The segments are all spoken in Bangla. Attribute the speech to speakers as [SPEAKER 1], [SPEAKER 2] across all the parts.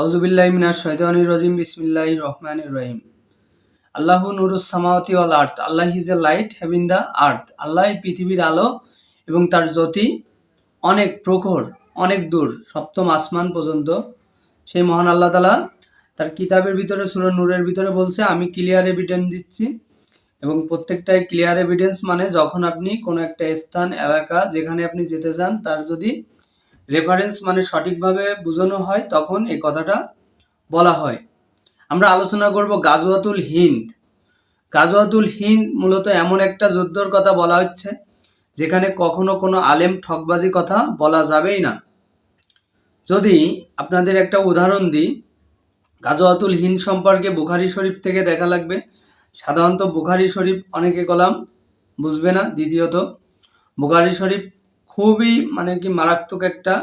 [SPEAKER 1] আউজুবিল্লাহ মিনাশ শৈতানির রাজিম, বিসমিল্লাহির রহমানির রহিম। আল্লাহু নুরুস সামাওয়াতি ওয়াল আর্থ Allah is a light having the earth আল্লাহ পৃথিবীর আলো এবং তার জ্যোতি অনেক প্রখর, অনেক দূর, সপ্তম আসমান পর্যন্ত। সেই মহান আল্লাহ তালা তার কিতাবের ভিতরে, সুর নূরের ভিতরে বলছে, আমি ক্লিয়ার এভিডেন্স দিচ্ছি। এবং প্রত্যেকটাই ক্লিয়ার এভিডেন্স মানে যখন আপনি কোনো একটা স্থান, এলাকা, যেখানে আপনি যেতে চান, তার যদি রেফারেন্স মানে সঠিকভাবে বোঝানো হয়, তখন এই কথাটা বলা হয়। আমরা আলোচনা করব গাজওয়াতুল হিন্দ। গাজওয়াতুল হিন্দ মূলত এমন একটা যুদ্ধর কথা বলা হচ্ছে, যেখানে কখনো কোনো আলেম ঠকবাজি কথা বলা যাবেই না। যদি আপনাদের একটা উদাহরণ দিই, গাজওয়াতুল হিন্দ সম্পর্কে বুখারি শরীফ থেকে দেখা লাগবে। সাধারণত বুখারি শরীফ অনেকে কলাম বুঝবে না, দ্বিতীয়ত বুখারি শরীফ খুবই মানে কি মারাত্মক একটা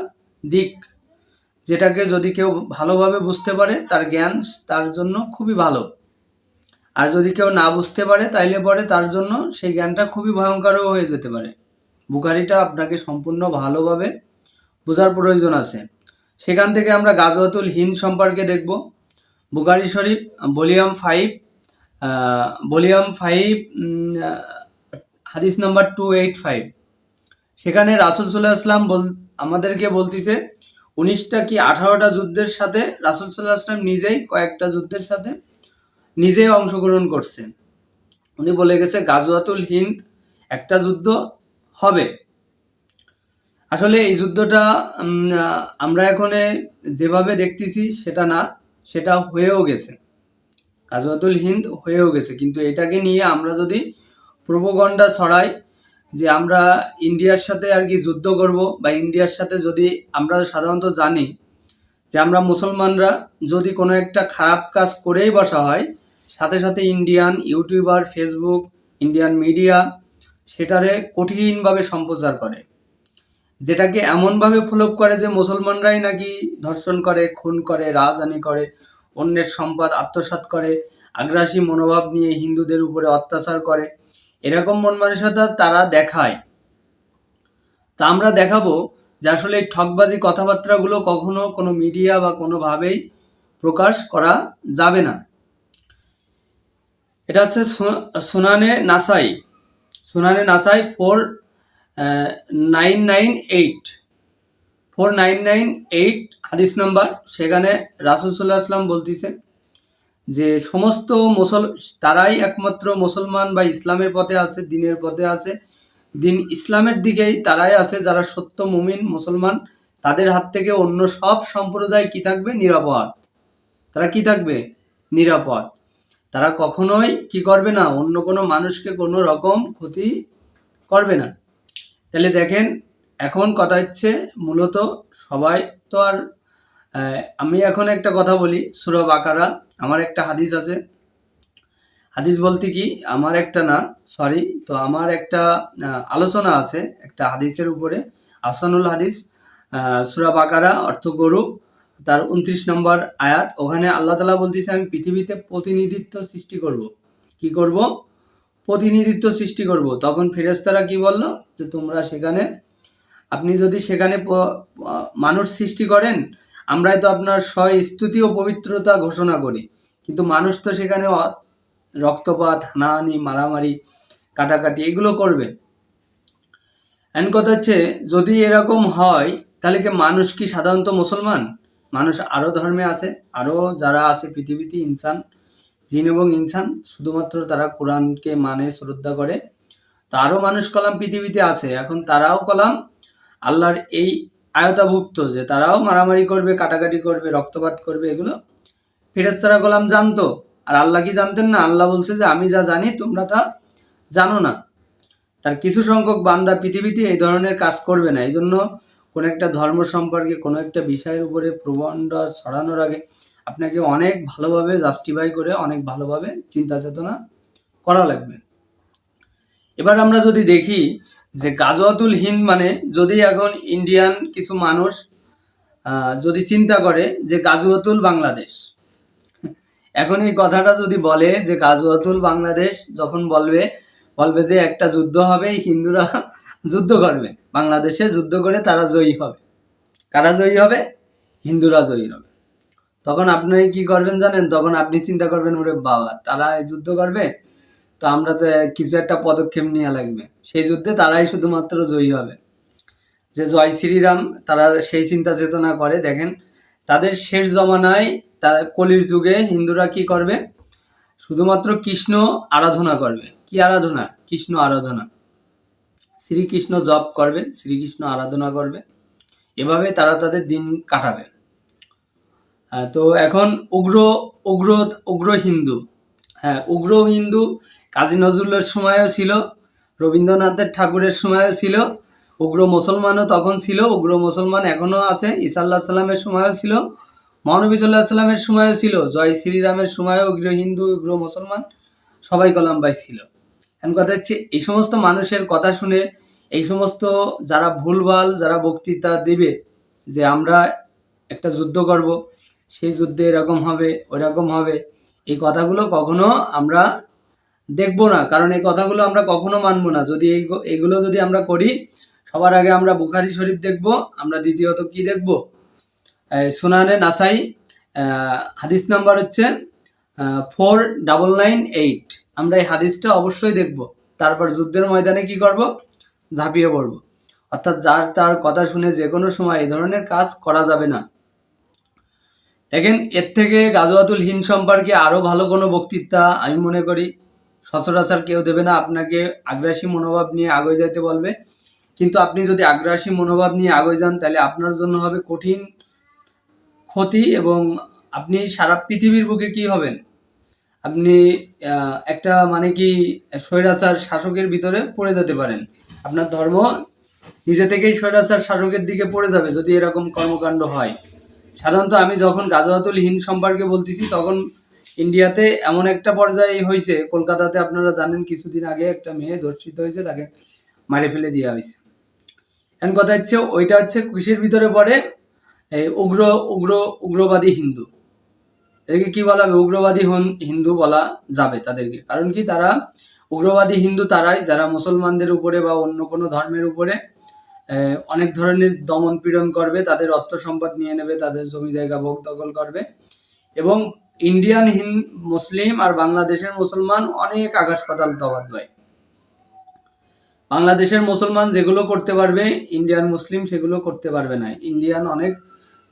[SPEAKER 1] দিক, যেটাকে যদি কেউ ভালোভাবে বুঝতে পারে, তার জ্ঞান তার জন্য খুবই ভালো। আর যদি কেউ না বুঝতে পারে, তাইলে পরে তার জন্য সেই জ্ঞানটা খুবই ভয়ঙ্করও হয়ে যেতে পারে। বুখারিটা আপনাকে সম্পূর্ণ ভালোভাবে বোঝার প্রয়োজন আছে। সেখান থেকে আমরা গাজওয়াতুল হিন্দ সম্পর্কে দেখব। বুখারি শরীফ, ভলিউম ফাইভ ভলিউম ফাইভ হাদিস নাম্বার টু এইট ফাইভ। সেখানে রাসুল সাল্লাহ আসলাম বল আমাদেরকে বলতিছে, উনিশটা কি আঠারোটা যুদ্ধের সাথে রাসুল সাল্লাহ আসলাম নিজেই কয়েকটা যুদ্ধের সাথে নিজেই অংশগ্রহণ করছে উনি বলে গেছে, গাজওয়াতুল হিন্দ একটা যুদ্ধ হবে। আসলে এই যুদ্ধটা আমরা এখন যেভাবে দেখতেছি সেটা না, সেটা হয়েও গেছে। গাজওয়াতুল হিন্দ হয়েও গেছে। কিন্তু এটাকে নিয়ে আমরা যদি প্রোপোগন্ডা ছড়াই যে আমরা ইন্ডিয়ার সাথে আর কি যুদ্ধ করব বা ইন্ডিয়ার সাথে যদি আমরা সাধারণত জানি যে আমরা মুসলমানরা যদি কোনো একটা খারাপ কাজ করেই বসা হয়, সাথে সাথে Indian YouTuber Facebook Indian media সেটারে কঠিনভাবে সম্প্রচার করে। যেটাকে এমনভাবে ফলোপ করে যে মুসলমানরাই নাকি ধর্ষণ করে, খুন করে রাজহানি করে, অন্যের সম্পদ আত্মসাৎ করে, আগ্রাসী মনোভাব নিয়ে হিন্দুদের উপরে অত্যাচার করে এরকম মন মানসিকতা তারা দেখায়। তা আমরা দেখাবো যে আসলে এই ঠকবাজি কথাবার্তাগুলো কখনো কোনো মিডিয়া বা কোনোভাবেই প্রকাশ করা যাবে না। এটা হচ্ছে সুনানে নাসাই। সুনানে নাসাই four nine nine eight. Four nine nine eight, হাদিস নাম্বার। সেখানে রাসুল সাল্লাহ আসলাম বলতেছে যে সমস্ত মুসল, তারাই একমাত্র মুসলমান বা ইসলামের পথে আছে, দিনের পথে আছে। দিন ইসলামের দিকেই তারাই আছে, যারা সত্য মুমিন, মুসলমান, তাদের হাত থেকে অন্য সব সম্প্রদায় কি থাকবে? নিরাপদ। তারা কি থাকবে? নিরাপদ। তারা কখনোই কি করবে না? অন্য কোনো মানুষকে কোনো রকম ক্ষতি করবে না। তাহলে দেখেন, এখন কথা হচ্ছে, মূলত সবাই তো আর আমি এখন একটা কথা বলি সুরব আকারা আমার একটা হাদিস আছে। হাদিস বলতে কি, আমার একটা না সরি তো আমার একটা আলোচনা আছে একটা হাদিসের উপরে আসানুল হাদিস সুরা বাকারা, অর্থ গরু, তার উনত্রিশ নম্বর আয়াত। ওখানে আল্লাহ তালা বলতেছে, আমি পৃথিবীতে প্রতিনিধিত্ব সৃষ্টি করব। কি করব? প্রতিনিধিত্ব সৃষ্টি করব। তখন ফেরেস্তারা কি বলল? যে তোমরা সেখানে, আপনি যদি সেখানে মানুষ সৃষ্টি করেন আমরাই তো আপনার স্বয় স্তুতি ও পবিত্রতা ঘোষণা করি। কিন্তু মানুষ তো সেখানে রক্তপাত, হানাহানি, মারামারি, কাটাকাটি এগুলো করবে। এন কথা হচ্ছে, যদি এরকম হয়, তাহলে কি মানুষ কি সাধারণত মুসলমান? মানুষ আরও ধর্মে আছে আরও যারা আছে পৃথিবীতে ইনসান, জিন এবং ইনসান, শুধুমাত্র তারা কোরআনকে মানে শ্রদ্ধা করে। তো আরও মানুষ কলাম পৃথিবীতে আছে, এখন তারাও কলাম আল্লাহর এই আয়তাভুক্ত, যে তারাও মারামারি করবে, কাটাকাটি করবে, রক্তপাত করবে, এগুলো ফেরেস্তারা গোলাম জানতো। আর আল্লাহ কি জানতেন না? আল্লাহ বলছে যে, আমি যা জানি, তোমরা তা জানো না। তার কিছু সংখ্যক বান্দা পৃথিবীতে এই ধরনের কাজ করবে না। এই জন্য কোনো একটা ধর্ম সম্পর্কে, কোনো একটা বিষয়ের উপরে প্রবন্ধ ছড়ানোর আগে আপনাকে অনেক ভালোভাবে জাস্টিফাই করে, অনেক ভালোভাবে চিন্তা চেতনা করা লাগবে। এবার আমরা যদি দেখি যে গাজওয়াতুল হিন্দ মানে যদি এখন ইন্ডিয়ান কিছু মানুষ যদি চিন্তা করে যে গাজওয়াতুল বাংলাদেশ। এখন এই কথাটা যদি বলে যে গাজওয়াতুল বাংলাদেশ, যখন বলবে বলবে যে একটা যুদ্ধ হবে হিন্দুরা যুদ্ধ করবে। বাংলাদেশে যুদ্ধ করে তারা জয়ী হবে। কারা জয়ী হবে? হিন্দুরা জয়ী হবে। তখন আপনি কি করবেন জানেন? তখন আপনি চিন্তা করবেন, ওরে বাবা, তারা যুদ্ধ করবে? তো আমরা তো কিছু একটা পদক্ষেপ নেওয়া লাগবে। সেই যুদ্ধে তারাই শুধুমাত্র জয়ী হবে। যে জয় শ্রীরাম, তারা সেই চিন্তা চেতনা করে। দেখেন, তাদের শেষ জমানায় তার কলির যুগে হিন্দুরা কি করবে? শুধুমাত্র কৃষ্ণ আরাধনা করবে। কি আরাধনা? কৃষ্ণ আরাধনা। শ্রীকৃষ্ণ জপ করবে, শ্রীকৃষ্ণ আরাধনা করবে। এভাবে তারা তাদের দিন কাটাবে। তো এখন উগ্র উগ্র উগ্র হিন্দু। হ্যাঁ উগ্র হিন্দু কাজী নজরুলের সময়ও ছিল, রবীন্দ্রনাথের ঠাকুরের সময়ও ছিল, উগ্র মুসলমানও তখন ছিল, উগ্র মুসলমান এখনও আছে ইসাল্লাহ সাল্লামের সময়ও ছিল মহানবী সাল্লাহ সাল্লামের সময়ও ছিল, জয় শ্রীরামের সময়ও উগ্র হিন্দু, উগ্র মুসলমান সবাই কলাম্বাই ছিল। এখন কথা হচ্ছে, এই সমস্ত মানুষের কথা শুনে, এই সমস্ত যারা ভুলভাল, যারা বক্তৃতা দেবে যে আমরা একটা যুদ্ধ করব, সেই যুদ্ধে এরকম হবে, ওইরকম হবে, এই কথাগুলো কখনো আমরা দেখব না, কারণ এই কথাগুলো আমরা কখনো মানবো না। যদি এগুলো যদি আমরা করি, সবার আগে আমরা বুখারি শরীফ দেখব, আমরা দ্বিতীয়ত কি দেখব? সুনানে নাসাই হাদিস নাম্বার হচ্ছে ফোর ডাবল নাইন এইট। আমরা এই হাদিসটা অবশ্যই দেখব। তারপর যুদ্ধের ময়দানে কি করব? ঝাঁপিয়ে পড়ব। অর্থাৎ যার তার কথা শুনে যে কোনো সময় এই ধরনের কাজ করা যাবে না। দেখেন, এর থেকে গাজওয়াতুল হিন্দ সম্পর্কে আরও ভালো কোনো বক্তৃতা আমি মনে করি। সচরাচর কেউ দেবে না, আপনাকে আগ্রাসী মনোভাব নিয়ে আগে যাইতে বলবে। কিন্তু আপনি যদি আগ্রাসী মনোভাব নিয়ে আগে যান, তাহলে আপনার জন্য হবে কঠিন ক্ষতি এবং আপনি সারা পৃথিবীর বুকে কি হবেন? আপনি একটা মানে কি স্বৈরাচার শাসকের ভিতরে পড়ে যেতে পারেন। আপনার ধর্ম নিজে থেকেই স্বৈরাচার শাসকের দিকে পড়ে যাবে যদি এরকম কর্মকাণ্ড হয়। সাধারণত আমি যখন গাজওয়াতুল হিন্দ সম্পর্কে বলতেছি, তখন ইন্ডিয়াতে এমন একটা পর্যায়ে হয়েছে কলকাতাতে আপনারা জানেন কিছুদিন আগে একটা মেয়ে ধর্ষিত হয়েছে, তাকে মারে ফেলে দেওয়া হয়েছে। এখন কথা হচ্ছে, ওইটা হচ্ছে কৃষির ভিতরে পড়ে? এই উগ্র উগ্র, উগ্রবাদী হিন্দু। এদেরকে কি বলা হবে? উগ্রবাদী হন- হিন্দু বলা যাবে তাদেরকে। কারণ কি? তারা উগ্রবাদী হিন্দু তারাই, যারা মুসলমানদের উপরে বা অন্য কোনো ধর্মের উপরে অনেক ধরনের দমন পীড়ন করবে, তাদের অর্থ সম্পদ নিয়ে নেবে, তাদের জমি জায়গা ভোগ দখল করবে। এবং ইন্ডিয়ান হিন মুসলিম আর বাংলাদেশের মুসলমান অনেক আকাশ পাতাল তফাৎ ভাই। বাংলাদেশের মুসলমান যেগুলো করতে পারবে ইন্ডিয়ান মুসলিম সেগুলো করতে পারবে না। ইন্ডিয়ান অনেক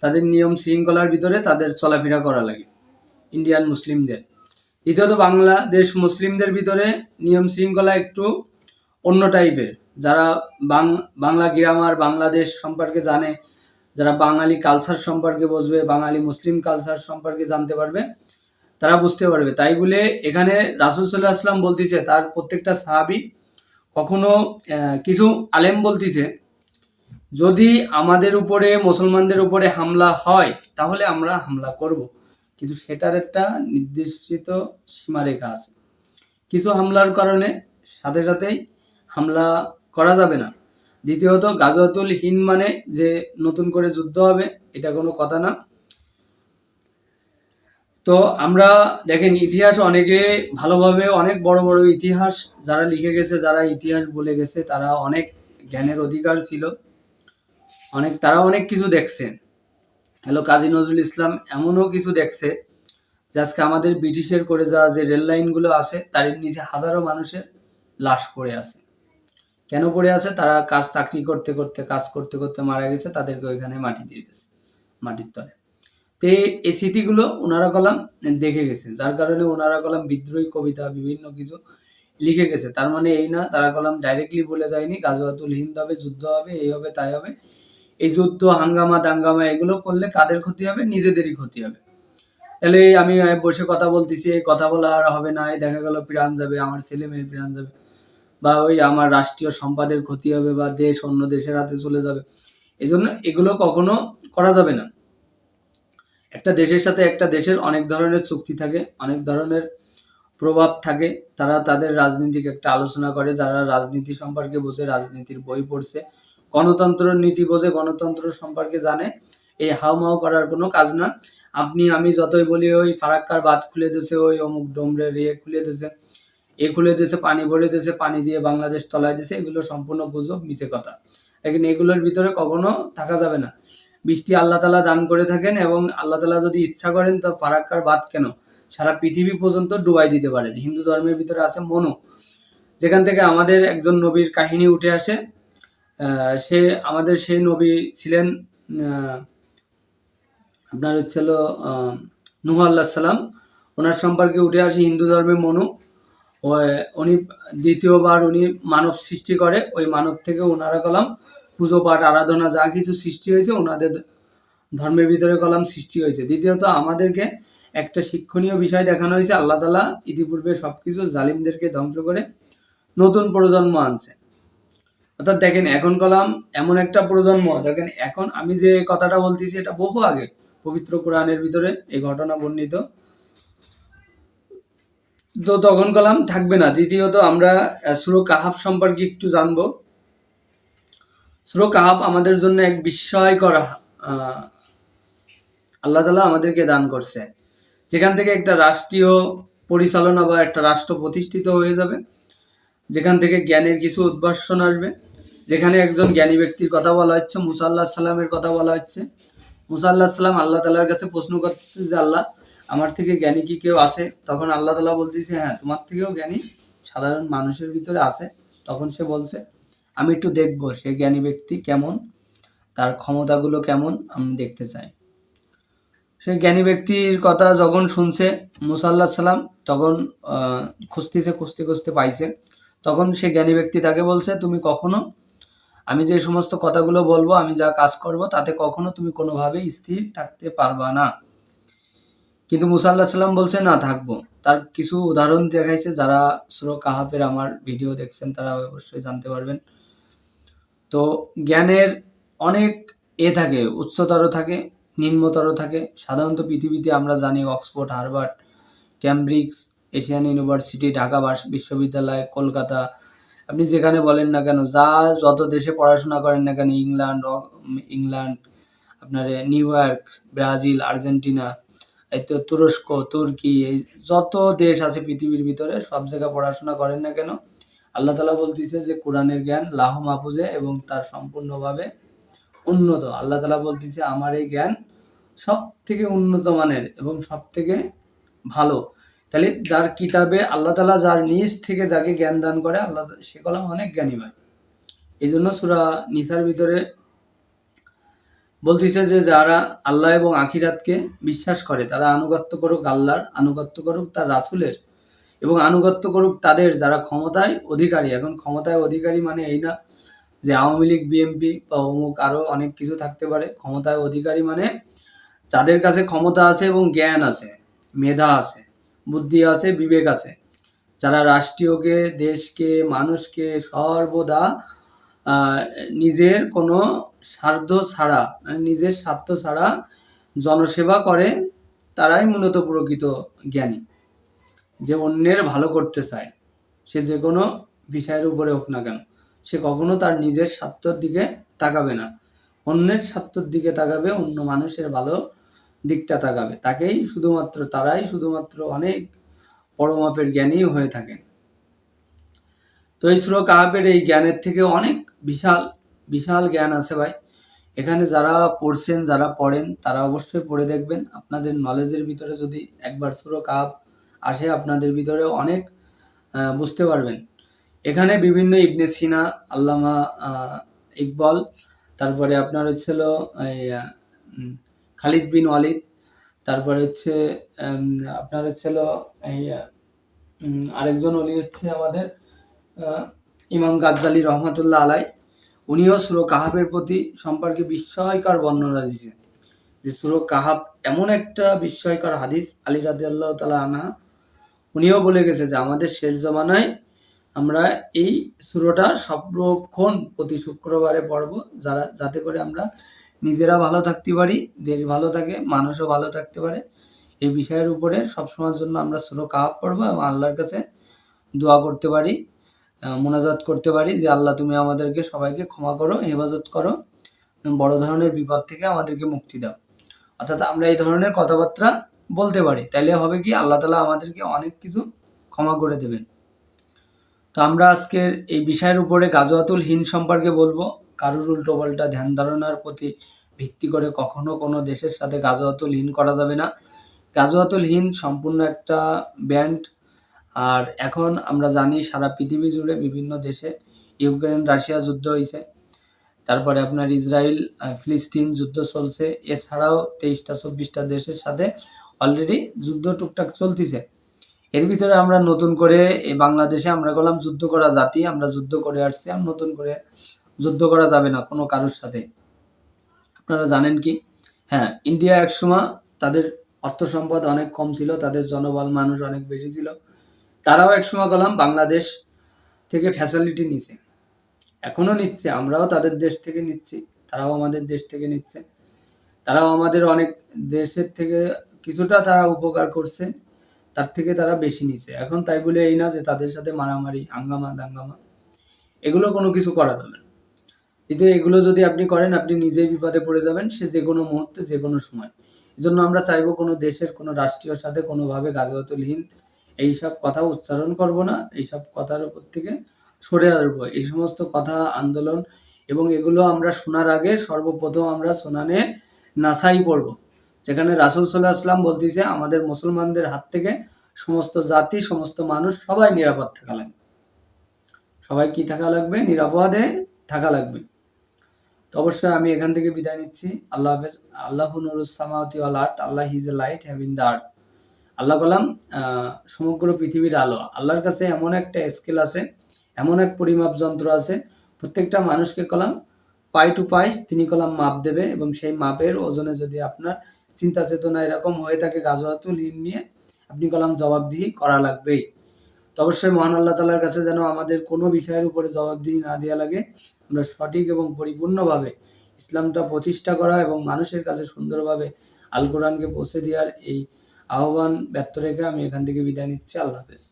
[SPEAKER 1] তাদের নিয়ম শৃঙ্খলার ভিতরে তাদের চলাফেরা করা লাগে ইন্ডিয়ান মুসলিমদের দ্বিতীয়ত বাংলাদেশ মুসলিমদের ভিতরে নিয়ম শৃঙ্খলা একটু অন্য টাইপের যারা বাংলা গ্রামার বাংলাদেশ সম্পর্কে জানে যারা বাঙালি কালচার সম্পর্কে বসবে, বাঙালি মুসলিম কালচার সম্পর্কে জানতে পারবে, তারা বুঝতে পারবে। তাই বলে এখানে রাসুল সাল্লাহ আসলাম বলতেছে, তার প্রত্যেকটা সাহাবি কখনো কিছু আলেম বলতেছে, যদি আমাদের উপরে, মুসলমানদের উপরে হামলা হয়, তাহলে আমরা হামলা করব। কিন্তু সেটার একটা নির্দিষ্ট সীমারেখা আছে। কিছু হামলার কারণে সাথে সাথেই হামলা করা যাবে না। দ্বিতীয়ত, গাজওয়াতুল হিন্দ মানে যে নতুন করে যুদ্ধ হবে, এটা কোনো কথা না। তো আমরা দেখেন, ইতিহাস অনেকে ভালোভাবে, অনেক বড় বড় ইতিহাস যারা লিখে গেছে, যারা ইতিহাস বলে গেছে, তারা অনেক জ্ঞানের অধিকার ছিল। অনেক, তারা অনেক কিছু দেখছে। হ্যালো, কাজী নজরুল ইসলাম এমনও কিছু দেখছে, যে আজকে আমাদের ব্রিটিশের করে যাওয়া যে রেল লাইনগুলো আছে, তার নিচে হাজারো মানুষের লাশ পড়ে আছে। কেন পড়ে আছে? তারা কাজ, চাকরি করতে করতে, কাজ করতে করতে মারা গেছে, তাদেরকে ওইখানে মাটি দিয়ে গেছে মাটির তলে। তো এই- স্মৃতিগুলো ওনারা কলাম দেখে গেছে, যার কারণে ওনারা কলাম বিদ্রোহী কবিতা, বিভিন্ন কিছু লিখে গেছে। তার মানে এই না, তারা কলাম ডাইরেক্টলি বলে যায়নি, গাজওয়াতুল হিন্দ হবে, যুদ্ধ হবে, এই হবে, তাই হবে। এই যুদ্ধ, হাঙ্গামা, দাঙ্গামা, এগুলো করলে কাদের ক্ষতি হবে? নিজেদেরই ক্ষতি হবে। তাহলে আমি বসে কথা বলতেছি, এই কথা বলা আর হবে না, এই দেখা গেল প্রাণ যাবে, আমার ছেলে মেয়ের প্রাণ যাবে। বা ওই আমার রাষ্ট্রীয় সম্পাদের ক্ষতি হবে বা দেশ অন্য দেশের হাতে চলে যাবে এই জন্য এগুলো কখনো করা যাবে না। একটা দেশের সাথে একটা দেশের অনেক ধরনের চুক্তি থাকে, অনেক ধরনের প্রভাব থাকে, তারা তাদের রাজনীতিক একটা আলোচনা করে, যারা রাজনীতি সম্পর্কে বোঝে, রাজনীতির বই পড়ছে, গণতন্ত্র নীতি বোঝে, গণতন্ত্র সম্পর্কে জানে, এই হাউমাউ করার কোনো কাজ না। আপনি, আমি যতই বলি, ওই ফারাক্কার বাদ খুলে দিয়েছে, ওই অমুক ডোমরে ইয়ে খুলে দিয়েছে এ খুলে দিয়েছে পানি ভরে দিয়েছে পানি দিয়ে বাংলাদেশ তলায় দিয়েছে এগুলো সম্পূর্ণ গুজব মিছে কথা। লেকিন এগুলোর ভিতরে কখনো থাকা যাবে না। বৃষ্টি আল্লাহ তালা দান করে থাকেন এবং আল্লাহ তালা যদি ইচ্ছা করেন তো ফারাক্কার বাদ কেন? সারা পৃথিবী পর্যন্ত ডুবাই দিতে পারেন। হিন্দু ধর্মের ভিতরে আছে মনু। যেখান থেকে আমাদের একজন নবীর কাহিনী উঠে আসে। সে আমাদের সেই নবী ছিলেন আপনার হচ্ছিল আহ, নুহ আল্লাহ সাল্লাম ওনার সম্পর্কে উঠে আসে হিন্দু ধর্মে মনু। উনি দ্বিতীয়বার উনি মানব সৃষ্টি করে, ওই মানব থেকে ওনারা কলাম পুজো পাঠ, আরাধনা, যা কিছু সৃষ্টি হয়েছে ওনাদের ধর্মের ভিতরে কলাম সৃষ্টি হয়েছে। দ্বিতীয়ত আমাদেরকে একটা শিক্ষণীয় বিষয় দেখানো হয়েছে, আল্লাহ তালা ইতিপূর্বে সবকিছু জালিমদেরকে ধ্বংস করে নতুন প্রজন্ম আনছে। অর্থাৎ দেখেন, এখন কলাম এমন একটা প্রজন্ম, দেখেন, এখন আমি যে কথাটা বলতেছি, এটা বহু আগে, পবিত্র কোরআনের ভিতরে এই ঘটনা বর্ণিত। তো তখন কলাম, থাকবে না। দ্বিতীয়ত আমরা সুরো কাহাব সম্পর্কে একটু জানব। সুরো কাহাব আমাদের জন্য এক বিস্ময়কর আল্লাহ তালা আমাদেরকে দান করছে। যেখান থেকে একটা রাষ্ট্রীয় পরিচালনা বা একটা রাষ্ট্র প্রতিষ্ঠিত হয়ে যাবে। যেখান থেকে জ্ঞানের কিছু উদ্ভাসন আসবে। যেখানে একজন জ্ঞানী ব্যক্তির কথা বলা হচ্ছে, মুসা আল্লাহ সাল্লামের কথা বলা হচ্ছে। মুসা আল্লাহ সাল্লাম আল্লাহ তালার কাছে প্রশ্ন করতেছে যে, আল্লাহ আমার থেকে জ্ঞানী কি কেউ আসে? তখন আল্লাহ তালা বলতেছে হ্যাঁ তোমার থেকেও জ্ঞানী সাধারণ মানুষের ভিতরে আসে। তখন সে বলছে, আমি একটু দেখব সে জ্ঞানী ব্যক্তি কেমন, তার ক্ষমতাগুলো কেমন, আমি দেখতে চাই। সেই জ্ঞানী ব্যক্তির কথা যখন শুনছে মুসাল্লাহ সাল্লাম তখন খুঁজতেছে, খুঁজতে খুঁজতে পাইছে। তখন সে জ্ঞানী ব্যক্তি তাকে বলছে, তুমি কখনো, আমি যে সমস্ত কথাগুলো বলব, আমি যা কাজ করব, তাতে কখনো তুমি কোনোভাবেই স্থির থাকতে পারবা না। কিন্তু মুসাল্লাহ সাল্লাম বলছে, না, থাকব। তার কিছু উদাহরণ দেখাইছে যারা সুরো কাহাপের আমার ভিডিও দেখছেন, তারা অবশ্যই জানতে পারবেন। তো জ্ঞানের অনেক এ থাকে, উচ্চতর থাকে, নিম্নতর থাকে। সাধারণত পৃথিবীতে আমরা জানি Oxford, Harvard, Cambridge, Asian university, Dhaka বিশ্ববিদ্যালয়, কলকাতা। আপনি যেখানে বলেন না কেন, যা যত দেশে পড়াশোনা করেন না কেন, ইংল্যান্ড ইংল্যান্ড, আপনার নিউ ইয়র্ক, ব্রাজিল, আর্জেন্টিনা এই তো তুরস্ক, তুর্কি, এই যত দেশ আছে পৃথিবীর ভিতরে, সব জায়গায় পড়াশোনা করেন না কেন? আল্লাহ তালা বলতেছে যে, কোরআনের জ্ঞান লাহ মাহফুজে এবং তার সম্পূর্ণভাবে উন্নত। আল্লাহ তালা বলতেছে, আমার এই জ্ঞান সব থেকে উন্নত মানের এবং সব থেকে ভালো। তাহলে যার কিতাবে আল্লাহ তালা যার নিজ থেকে যাকে জ্ঞান দান করে, আল্লাহ, সে কলাম অনেক জ্ঞানী ভাই। এই জন্য সুরা নিসার ভিতরে বলতেছে যে যারা আল্লাহ এবং আখিরাতকে বিশ্বাস করে, তারা আনুগত্য করুক আল্লাহর, আনুগত্য করুক তার রাসুলের এবং আনুগত্য করুক তাদের যারা ক্ষমতায় অধিকারী। এখন ক্ষমতায় অধিকারী মানে এই না যে আওয়ামী লীগ, বিএনপি বা অমুক আরও অনেক কিছু থাকতে পারে। ক্ষমতায় অধিকারী মানে যাদের কাছে ক্ষমতা আছে এবং জ্ঞান আছে, মেধা আছে, বুদ্ধি আছে, বিবেক আছে। যারা রাষ্ট্রীয়কে, দেশকে, মানুষকে সর্বদা নিজের কোনো স্বার্থ ছাড়া মানে নিজের স্বার্থ ছাড়া জনসেবা করে, তারাই মূলত প্রকৃত জ্ঞানী। যে অন্যের ভালো করতে চায়, সে যে কোনো বিষয়ের উপরে হোক না কেন, সে কখনো তার নিজের স্বার্থর দিকে তাকাবে না। অন্যের স্বার্থর দিকে তাকাবে, অন্য মানুষের ভালো দিকটা তাকাবে। তাকেই শুধুমাত্র, তারাই শুধুমাত্র অনেক বড় মাপের জ্ঞানী হয়ে থাকেন। তো শ্লোক কাহাবের এই জ্ঞানের থেকে অনেক বিশাল বিশাল জ্ঞান আছে ভাই। এখানে যারা পড়ছেন, যারা পড়েন, তারা অবশ্যই পড়ে দেখবেন। আপনাদের নলেজের ভিতরে যদি একবার সুরো কাপ আসে, আপনাদের ভিতরে অনেক বুঝতে পারবেন। এখানে বিভিন্ন ইবনে সিনা, আল্লামা ইকবল, তারপরে আপনার হচ্ছিল খালিদ বিন ওয়ালিদ, তারপরে হচ্ছে আপনার হচ্ছিল আরেকজন অলি হচ্ছে আমাদের ইমাম গাজ্জালি রহমতুল্লাহ আলাই উনিও সুরো কাহাবের প্রতি সম্পর্কে বিস্ময়কর বর্ণনা দিয়েছেন যে সুরো কাহাব এমন একটা বিস্ময়কর হাদিস, আলী রাজি আল্লাহ তালা আনা উনিও বলে গেছে যে আমাদের শেষ জমানায় আমরা এই সুরোটা সর্বক্ষণ প্রতি শুক্রবারে পড়ব, যারা, যাতে করে আমরা নিজেরা ভালো থাকতে পারি, দেশ ভালো থাকে, মানুষও ভালো থাকতে পারে। এই বিষয়ের উপরে সবসময়ের জন্য আমরা সুরো কাহাব পড়ব এবং আল্লাহর কাছে দোয়া করতে পারি। মোনাজাত করতে পারি যে আল্লাহ তুমি আমাদেরকে সবাইকে ক্ষমা করো, হেফাজত করো বড় ধরনের বিপদ থেকে আমাদেরকে মুক্তি দাও। অর্থাৎ আমরা এই ধরনের কথাবার্তা বলতে পারি। তাইলে হবে কি, আল্লাহ তালা আমাদেরকে অনেক কিছু ক্ষমা করে দেবেন। তো আমরা আজকের এই বিষয়ের উপরে গাজওয়াতুল হিন্দ সম্পর্কে বলব। কারুর উল্টো পাল্টা ধ্যান ধারণার প্রতি ভিত্তি করে কখনো কোনো দেশের সাথে গাজওয়াতুল হিন্দ করা যাবে না। গাজওয়াতুল হিন্দ সম্পূর্ণ একটা ব্যান্ড আর এখন আমরা জানি সারা পৃথিবী জুড়ে বিভিন্ন দেশে ইউক্রেন, রাশিয়া যুদ্ধ হয়েছে তারপরে আপনার ইসরায়েল ফিলিস্তিন যুদ্ধ চলছে। এছাড়াও তেইশটা, চব্বিশটা দেশের সাথে অলরেডি যুদ্ধ টুকটাক চলতেছে। এর ভিতরে আমরা নতুন করে বাংলাদেশে আমরা গেলাম যুদ্ধ করা জাতি, আমরা যুদ্ধ করে আসছি, আর নতুন করে যুদ্ধ করা যাবে না কোনো কারোর সাথে। আপনারা জানেন কি? হ্যাঁ ইন্ডিয়া একসময় তাদের অর্থ সম্পদ অনেক কম ছিল, তাদের জনবল মানুষ অনেক বেশি ছিল। তারাও একসময় গেলাম বাংলাদেশ থেকে ফ্যাসিলিটি নিছে। এখনও নিচ্ছে, আমরাও তাদের দেশ থেকে নিচ্ছি, তারাও আমাদের দেশ থেকে নিচ্ছে। তারাও আমাদের অনেক দেশের থেকে কিছুটা তারা উপকার করছে, তার থেকে তারা বেশি নিচ্ছে। এখন তাই বলে এই না যে তাদের সাথে মারামারি, হাঙ্গামা, দাঙ্গামা, এগুলো কোনো কিছু করা যাবে না। এতে এগুলো যদি আপনি করেন, আপনি নিজেই বিপদে পড়ে যাবেন, সে যে কোনো মুহূর্তে, যে কোনো সময়। এই জন্য আমরা চাইব কোনো দেশের, কোনো রাষ্ট্রীয় সাথে কোনোভাবে গাজওয়াতুলহীন এইসব কথা উচ্চারণ করব না, এইসব কথার উপর থেকে সরে আসব। এই সমস্ত কথা, আন্দোলন এবং এগুলো আমরা শোনার আগে সর্বপ্রথম আমরা শোনানে নাসাই পড়ব, যেখানে রাসুল সাল্লাহ আসলাম বলতেছে, আমাদের মুসলমানদের হাত থেকে সমস্ত জাতি, সমস্ত মানুষ সবাই নিরাপদ থাকা লাগবে। সবাই কি থাকা লাগবে? নিরাপদে থাকা লাগবে। তো অবশ্যই আমি এখান থেকে বিদায় নিচ্ছি। আল্লাহ হাফেজ, আল্লাহ নুরুসামাওয়াতি ওয়াল আর্থ Allah is a light, having the earth. আল্লাহ কলাম সমগ্র পৃথিবীর আলো। আল্লাহর কাছে এমন একটা স্কেল আছে, এমন এক পরিমাপ যন্ত্র আছে, প্রত্যেকটা মানুষকে কলাম পাই টু পাই তিনি কলাম মাপ দেবে এবং সেই মাপের ওজনে যদি আপনার চিন্তা চেতনা এরকম হয়ে থাকে গাজওয়াতুল ঋণ নিয়ে, আপনি কলাম জবাবদিহি করা লাগবেই। তো অবশ্যই মহান আল্লাহ তালার কাছে যেন আমাদের কোনো বিষয়ের উপরে জবাবদিহি না দেওয়া লাগে, আমরা সঠিক এবং পরিপূর্ণভাবে ইসলামটা প্রতিষ্ঠা করা এবং মানুষের কাছে সুন্দরভাবে আল কোরআনকে পৌঁছে দেওয়ার এই আহ্বান ব্যর্থ রেখে আমি এখান থেকে বিদায় নিচ্ছি। আল্লাহ হাফেজ।